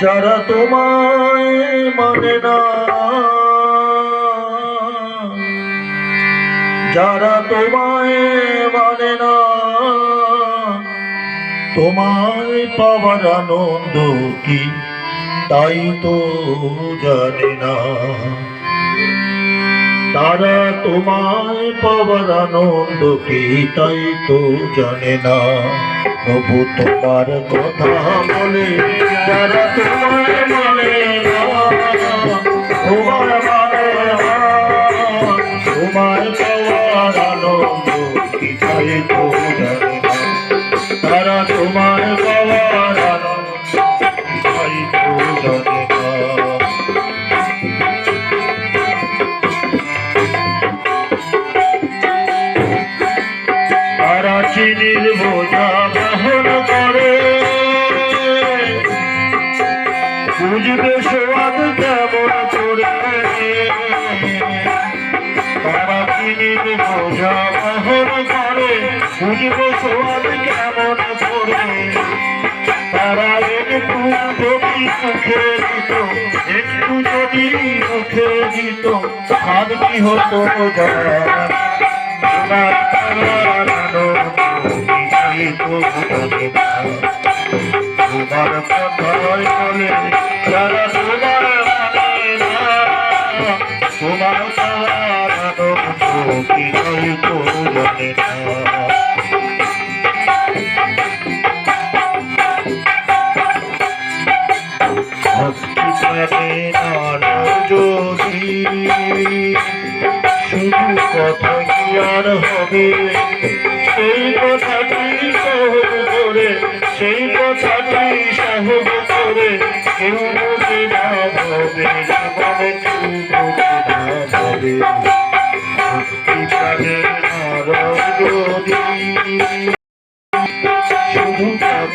যারা তোমায় মানে না, যারা তোমায় মানে না, তোমায় পাওয়ার আনন্দ কি? তাই তো জানে না। তারা তোমায় পাওয়ার আনন্দ কি? তাই তো জানে না। প্রভু তোমার কথা বলে যারা তোমার না তোমার মানে তোমার বোঝা বহন করে বুঝবে সোয়াদ কেমন করে তারা একটু যদি মুখে দিত একটু তোমার তো জানে না শুধু কথা কি আর হবে সেই কথাটি সহজ করে সেই কথাটি সহজ করে কেউ হবে না হবে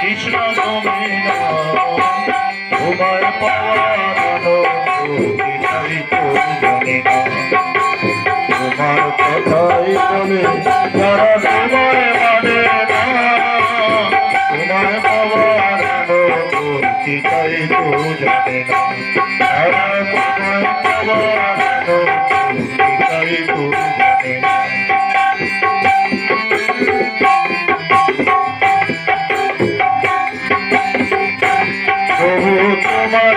কৃষ্ণ না তোমার পাওয়ার আনন্দ তো জানে না তোমার কথাই বলে, যারা তোমায় মানে তোমার পাওয়ার আনন্দ তাই তো জানে না তারা তোমায় পাওয়ার আনন্দ তাই তো জানে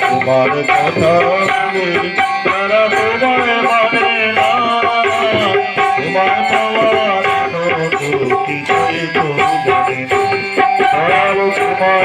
তোমার কথা রাখলে তারা তোমায় মানে না। তোমার পাওয়ার কি করে তো জানে তারা তোমার